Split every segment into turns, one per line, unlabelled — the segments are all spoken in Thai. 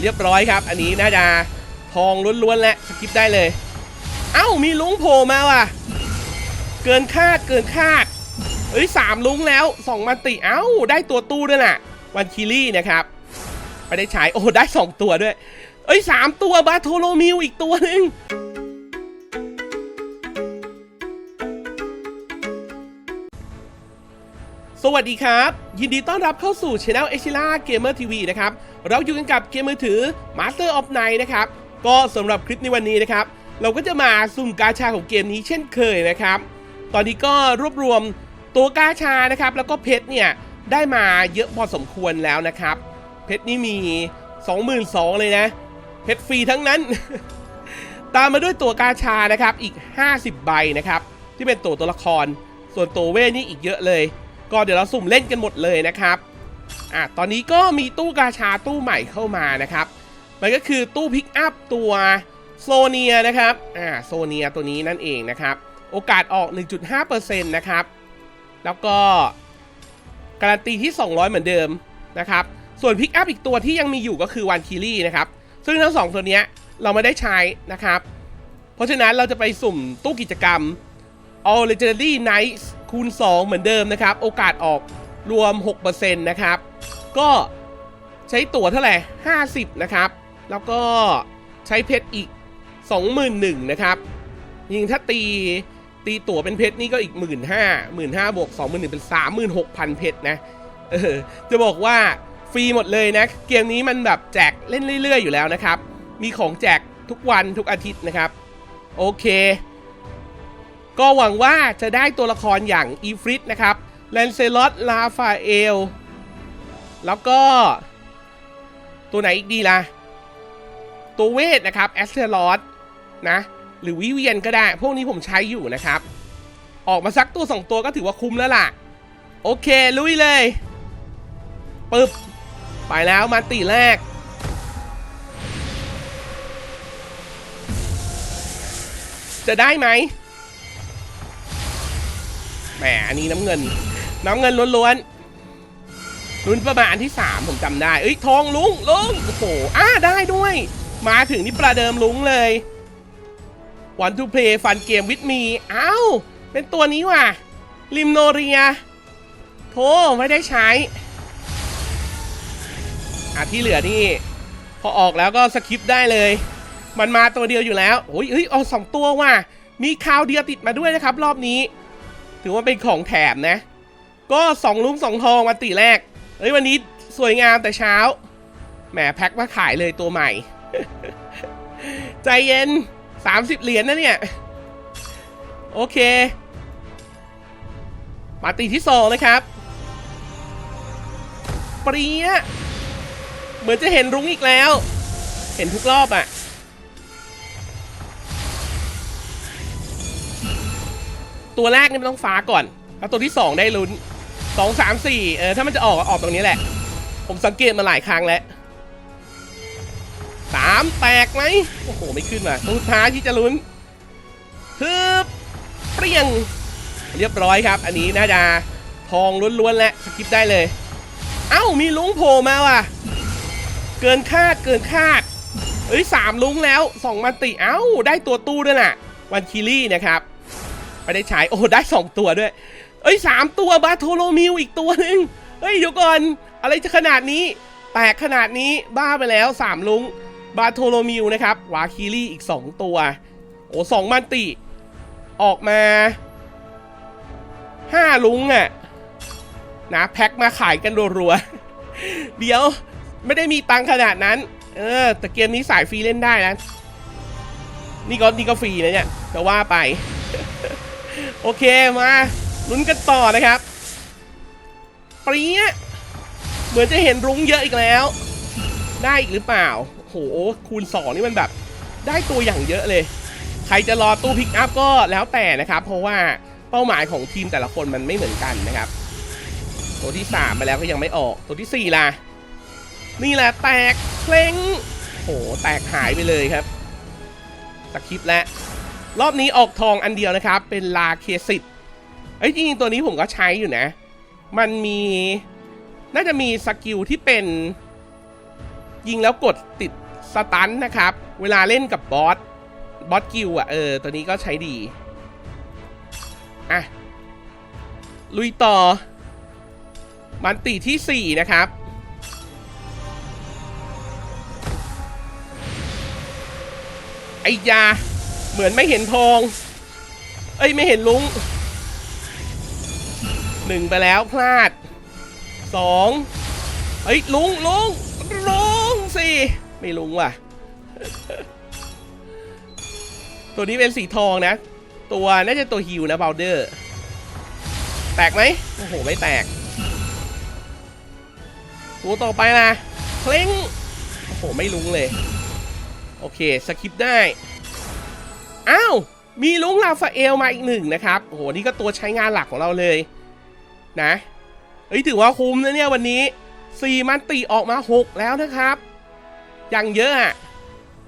เรียบร้อยครับ อันนี้น่าจะทองล้วนๆและสกิปได้เลย เอ้ามีลุงโผล่มาว่ะ เกินคาดเกินคาดเอ้ยสามลุงแล้วสองมันติเอ้าได้ตัวตู้ด้วยน่ะ วันคิลี่นะครับไม่ได้ฉายโอ้ได้สองตัวด้วย เอ้ยสามตัวบาโทโลมิวอีกตัวหนึ่ง สวัสดีครับ ยินดีต้อนรับเข้าสู่ช anel เอชิล่าเกมเมอร์ทีวีนะครับ เราอยู่กันกับเกมมือถือ Master of Night นะครับ ก็สำหรับคลิปในวันนี้นะครับ เราก็จะมาสุ่มกาชาของเกมนี้เช่นเคยนะครับ ตอนนี้ก็รวบรวมตัวกาชานะครับ แล้วก็เพชรเนี่ย ได้มาเยอะพอสมควรแล้วนะครับ เพชรนี่มี 22,000เลยนะ เพชรฟรีทั้งนั้น ตามมาด้วยตัวกาชานะครับอีก 50 ใบนะครับที่เป็นตัวตัวละคร ส่วนตัวเวทนี่อีกเยอะเลย ก็เดี๋ยวเราสุ่มเล่นกันหมดเลยนะครับอะตอนนี้ก็มีตู้กาชาตู้ใหม่เข้ามานะครับมันก็คือตู้พิกอัพตัวโซเนียนะครับอ่าโซเนียตัวนี้นั่นเองนะครับ โอกาสออก 1.5%นะครับ แล้วก็การันตีที่ 200 เหมือนเดิมนะครับ ส่วนพิกอัพอีกตัวที่ยังมีอยู่ก็คือวันคิรี่นะครับ ซึ่งทั้งสองตัวเนี้ยเราไม่ได้ใช้นะครับ เพราะฉะนั้นเราจะไปสุ่มตู้กิจกรรม All Legendary Knights คูณ 2 เหมือนเดิมนะครับ โอกาสออกรวม 6%นะครับ ก็ใช้ตั๋วเท่าไหร่ 50 นะครับ แล้วก็ใช้เพชรอีก 21,000นะครับยิงถ้าตีตีตั๋วเป็นเพชรนี่ก็อีก 1 5 0 0 0 1 5บวก21,000เป็น 36,000 เพชรนะเออจะบอกว่าฟรีหมดเลยนะ เกมนี้มันแบบแจกเล่นเรื่อย ๆ อยู่แล้วนะครับ มีของแจกทุกวันทุกอาทิตย์นะครับ โอเค ก็หวังว่าจะได้ตัวละครอย่างอีฟริตนะครับแลนเซลอตลาฟาเอล แล้วก็ ตัวไหนอีกดีล่ะ ตัวเวทนะครับแอสเทลอสนะ หรือวิเวียนก็ได้ พวกนี้ผมใช้อยู่นะครับ ออกมาสักตัวสองตัวก็ถือว่าคุ้มแล้วล่ะ โอเค ลุยเลยปึ๊บ ไปแล้วมาตีแรกจะได้ไหม แหมอันนี้น้ำเงิน น้ำเงินล้วนๆลุ้นประมาณที่ 3 ผมจำได้ เอ้ยทองลุงลุงโอ้โหอ่าได้ด้วย มาถึงนี่ประเดิมลุงเลยวันทูเพย์ฟันเกมวิดมีอ้าวเป็นตัวนี้ว่ะลิมโนเรียโธ่ไม่ได้ใช้อะที่เหลือนี่ พอออกแล้วก็สคิปได้เลย มันมาตัวเดียวอยู่แล้วโอ้ยเฮ้ยเอาสองตัวว่ะมีคาวเดียวติดมาด้วยนะครับ รอบนี้ ถือว่าเป็นของแถมนะ ก็สองลุงสองทองวันตีแรกเฮ้ยวันนี้สวยงามแต่เช้า แหมแพ็คมาขายเลยตัวใหม่ ใจเย็น 30 เหรียญนะเนี่ย โอเค มาตีที่สองนะครับเปรียเหมือนจะเห็นรุ้งอีกแล้ว เห็นทุกรอบอะ่ะ ตัวแรกนี่มันต้องฟ้าก่อน แล้วตัวที่ 2 ได้ลุ้น 2 3 4 เออ ถ้ามันจะออกออกตรงนี้แหละ ผมสังเกตมาหลายครั้งแล้วสามแตกไหมโอ้โห ไม่ขึ้นมาสุดท้ายที่จะลุ้นฮึบเปรี้ยง เรียบร้อยครับ อันนี้น่าจะทองล้วนๆและสกิปได้เลย เอ้า มีลุงโผล่มาว่ะ เกินคาดเกินคาดเอ้ยสามลุงแล้วสองมันติ เอ้า ได้ตัวตู้ด้วยน่ะ วันคิลี่นะครับ ไม่ได้ใช้โอ้ได้สองตัวด้วย เอ้ยสามตัวบาโทโลมิวอีกตัวหนึ่งเฮ้ยเดี๋ยวก่อน อะไรจะขนาดนี้ แตกขนาดนี้บ้าไปแล้วสามลุงบาโทโลมิวนะครับวาคิลี่อีกสองตัว โอ้สองมันติ ออกมาห้าลุงอะ่ะนะแพ็คมาขายกันรัวๆ เดี๋ยวไม่ได้มีตังขนาดนั้น เออ แต่เกมนี้สายฟรีเล่นได้นะ นี่ก็นี่ก็ฟรีนะเนี่ยจะว่าไป โอเคมาลุ้นกันต่อนะครับปรี๊ยเหมือนจะเห็นรุ้งเยอะอีกแล้ว ได้อีกหรือเปล่าโหคูณ 2 นี่มันแบบ ได้ตัวอย่างเยอะเลย ใครจะรอตู้พิกอัพก็แล้วแต่นะครับ เพราะว่าเป้าหมายของทีมแต่ละคนมันไม่เหมือนกันนะครับ ตัวที่3ไปแล้วก็ยังไม่ออก ตัวทีสี่ 4 ล่ะ นี่แหละแตกเพลงโหแตกหายไปเลยครับสคริปแล้ว รอบนี้ออกทองอันเดียวนะครับ เป็นลาเคสิตเอ้ยจริงๆตัวนี้ผมก็ใช้อยู่นะ มันมีน่าจะมีสกิลที่เป็นยิงแล้วกดติดสตันนะครับ เวลาเล่นกับบอสบอสกิลอะเออ ตัวนี้ก็ใช้ดี อะ ลุยต่อ มันติที่ 4 นะครับ ไอ้ยา เหมือนไม่เห็นทอง เอ้ยไม่เห็นลุงหนึ่งไปแล้วพลาดสองเอ้ยลุงลุงลุงสิไม่ลุงว่ะ ตัวนี้เป็นสีทองนะ ตัวน่าจะตัวฮิวนะบ o ลเดอร์ แตกไหมโอ้โห ไม่แตก ตัวต่อไปนะเพลงโอ้โห ไม่ลุงเลย โอเคสคิปได้ อ้าว มีลุงลาฟาเอลมาอีกหนึ่งนะครับ โอ้โห นี่ก็ตัวใช้งานหลักของเราเลยนะเอ้ยถือว่าคุ้มนะเนี่ยวันนี้4มันติออกมา 6 แล้วนะครับ ยังเยอะอะ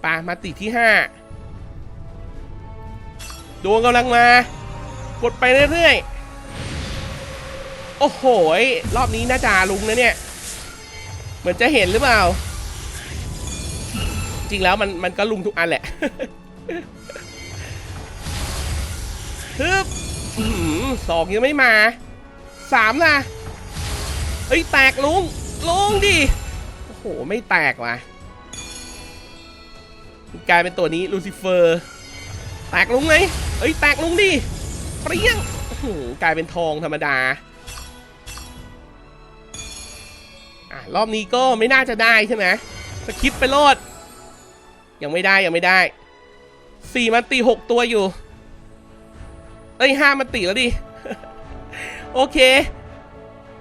ปามาติที่ 5 ดวงกำลังมา กดไปเรื่อยๆ โอ้โห รอบนี้น่าจะลุงนะเนี่ย เหมือนจะเห็นหรือเปล่า จริงแล้วมันมันก็ลุงทุกอันแหละ ฮึบสองยังไม่มาสามล่ะเอ้ยแตกลุงลุงดิโอ้โหไม่แตกว่ะกลายเป็นตัวนี้ลูซิเฟอร์แตกลุงไหมเอ้ยแตกลุงดิเปรี้ยงกลายเป็นทองธรรมดาอะรอบนี้ก็ไม่น่าจะได้ใช่ไหมสคิปไปโลด ยังไม่ได้ยังไม่ได้สี่มันตีหกตัวอยู่ เอ้ยห้ามันตีแล้วดิ โอเค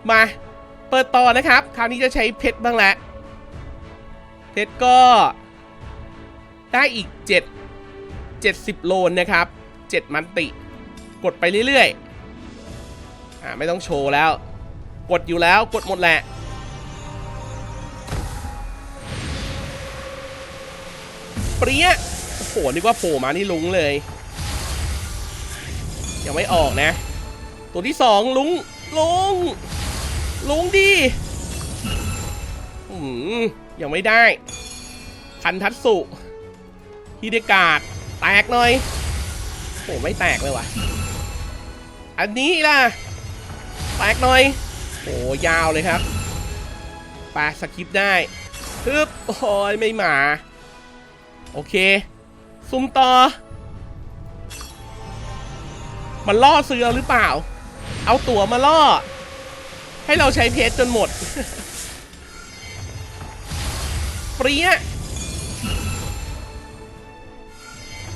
มาเปิดต่อนะครับ คราวนี้จะใช้เพชรบ้างแหละเพชรก็ได้อีก 7 70 โลนนะครับ 7 มันติ กดไปเรื่อยๆอ่าไม่ต้องโชว์แล้ว กดอยู่แล้วกดหมดแหละเปรี้ยโอ้โหนึกว่าโผล่มานี่ลุงเลย ยังไม่ออกนะ ตัวที่สองลุงลุงลุงดีอืมยังไม่ได้ คันทัตสุฮิเดกาดแตกหน่อยโอ้ไม่แตกเลยว่ะ อันนี้ล่ะ แตกหน่อยโอ้ยาวเลยครับปาสกิปได้ฮึบโอ้ยไม่มา โอเค ซุ่มต่อ มันล่อซื้อหรือเปล่า เอาตั๋วมาล่อ ให้เราใช้เพชรจนหมดเปรี้ย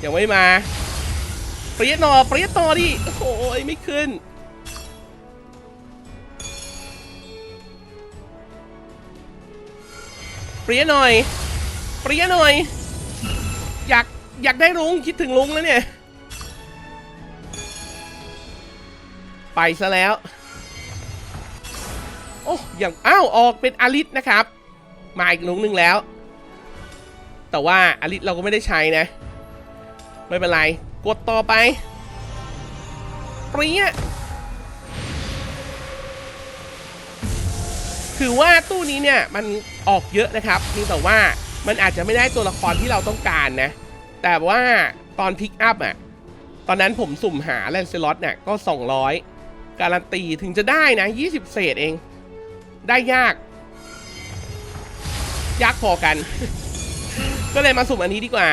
ยังไม่มาเปรี้ยหนอเปรี้ยต่อดิโอ้โหไม่ขึ้น เปรี้ยหน่อย เปรี้ยหน่อย อยากอยากได้ลุงคิดถึงลุงแล้วเนี่ย ไปซะแล้ว โอ้ยังอ้าว ออกเป็นอาริสนะครับ มาอีกลุงหนึ่งแล้ว แต่ว่าอาริสเราก็ไม่ได้ใช้นะ ไม่เป็นไร กดต่อไปปรี้ยคือว่าตู้นี้เนี่ยมันออกเยอะนะครับเพียงแต่ว่ามันอาจจะไม่ได้ตัวละครที่เราต้องการนะ แต่ว่าตอนพิกอัพอะ ตอนนั้นผมสุ่มหาแลนเซลอตเนี่ยก็ 200 การันตีถึงจะได้นะ 20 เศษเอง ได้ยาก ยากพอกัน ก็เลยมาสุ่มอันนี้ดีกว่า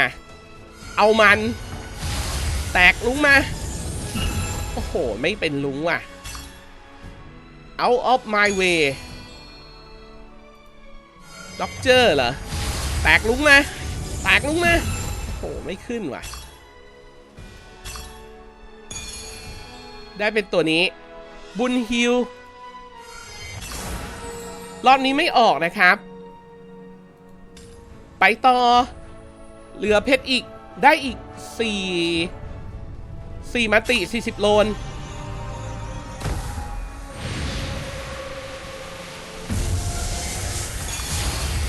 เอามัน แตกลุงมา โอ้โห ไม่เป็นลุงว่ะ out of my way ด็อกเจอร์เหรอ แตกลุงมา แตกลุงมา โอ้โห ไม่ขึ้นว่ะได้เป็นตัวนี้ บุญฮิลรอบนี้ไม่ออกนะครับ ไปต่อ เหลือเพชรอีกได้อีก 4 4มาติ 40 โลน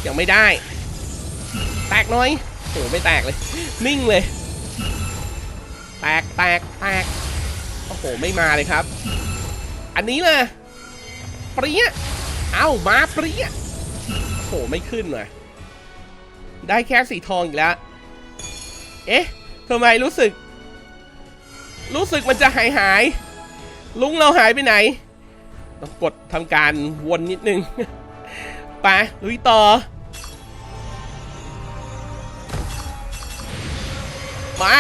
ยังไม่ได้ แตกหน้อยโอ้ไม่แตกเลย นิ่งเลย แตกแตกแตกโอ้โห ไม่มาเลยครับ อันนี้เลยปรี้ยเอ้ามาปรี้ยโอ้โหไม่ขึ้นเลยได้แค่สีทองอีกแล้ว เอ๊ะทำไมรู้สึก รู้สึกมันจะหายหาย ลุงเราหายไปไหน ต้องกดทำการวนนิดนึง ไปลุยต่อ มา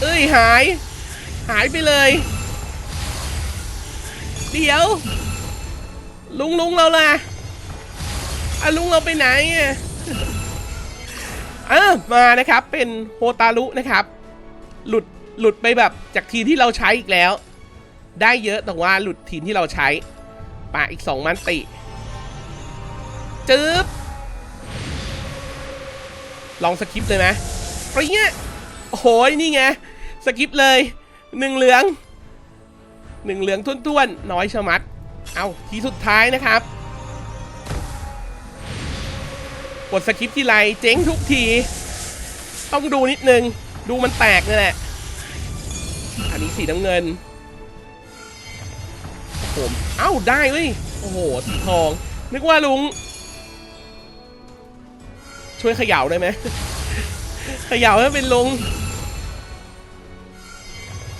เอ้ยหาย หายไปเลย เดี๋ยว ลุงลุงเราล่ะอะลุงเราไปไหนอะเออมานะครับเป็นโฮตารุนะครับ หลุดหลุดไปแบบจากทีที่เราใช้อีกแล้ว ได้เยอะแต่ว่าหลุดทีที่เราใช้ป่าอีกสองมันติจึ๊บลองสกิปเลยไหมปริ้งอะโอ้โหนี่ไง สกิปเลย หนึ่งเหลืองหนึ่งเหลืองท้วนๆน้อยชะมัด เอาทีสุดท้ายนะครับกดสคริปต์ที่ไรเจ๊งทุกที ต้องดูนิดนึง ดูมันแตกนี่แหละ อันนี้สีน้ำเงินโอ้โหเอ้าได้เว้ยโอ้โหสีทอง นึกว่าลุง ช่วยเขย่าได้ไหมเขย่าให้เป็นลุง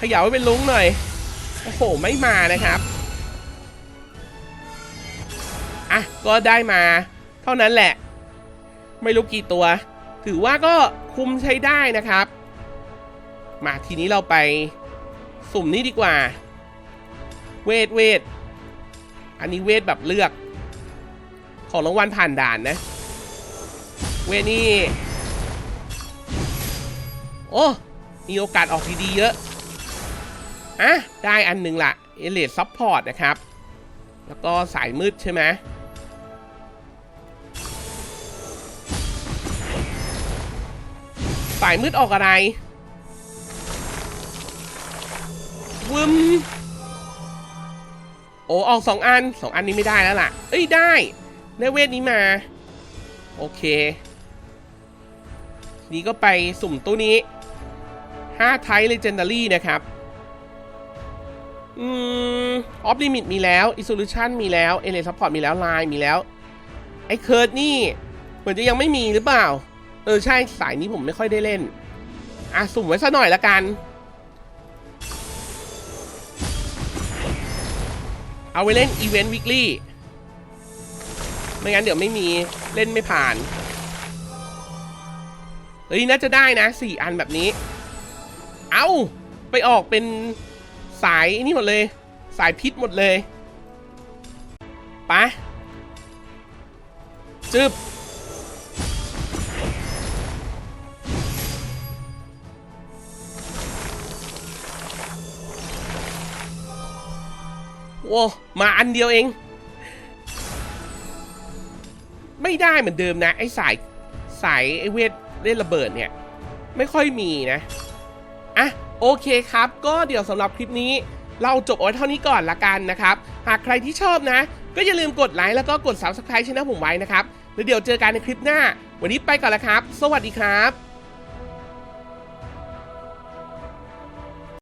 ขย่าให้เป็นลุงหน่อย โอ้โห ไม่มานะครับ อะ ก็ได้มา เท่านั้นแหละ ไม่รู้กี่ตัว ถือว่าก็คุมใช้ได้นะครับ มาทีนี้เราไปสุ่มนี้ดีกว่า เวทเวท อันนี้เวทแบบเลือก ของรางวัลผ่านด่านนะ เวทนี่ โอ้ มีโอกาสออกดีๆเยอะ อะได้อันหนึ่งละเอเลดซับพอร์ตนะครับ แล้วก็สายมืดใช่ไหมสายมืดออกอะไรวึมโอ้ออกสองอันสองอันนี้ไม่ได้แล้วล่ะ เอ้ยได้ได้เวทนี้มา โอเค นี้ก็ไปสุ่มตู้นี้5ไทเลเจนดารี่นะครับ อืมออฟลิมิตมีแล้วอิ o l ลูชันมีแล้วเอเลซัพพอร์ตมีแล้วไลน์มีแล้ว ไอ้เคิร์ดนี่ เหมือนจะยังไม่มีหรือเปล่า เออ ใช่สายนี้ผมไม่ค่อยได้เล่น อะ สุ่มไว้ซะหน่อยละกัน เอาไว้เล่นอีเวนต์วิกลี่ไม่งั้นเดี๋ยวไม่มีเล่นไม่ผ่าน เฮ้ย น่าจะได้นะสี่อันแบบนี้ เอ้า ไปออกเป็น สายนี่หมดเลย สายพิษหมดเลยไปะจึบโอ้มาอันเดียวเอง ไม่ได้เหมือนเดิมนะ ไอ้สายสายไอ้เวทเล่นระเบิดเนี่ย ไม่ค่อยมีนะ อะ โอเคครับ ก็เดี๋ยวสำหรับคลิปนี้ เราจบเอาไว้เท่านี้ก่อนละกันนะครับ หากใครที่ชอบนะ ก็อย่าลืมกดไลค์แล้วก็กด Subscribe ช่องผมไว้นะครับแล้วเดี๋ยวเจอกันในคลิปหน้า วันนี้ไปก่อนละครับ สวัสดีครับ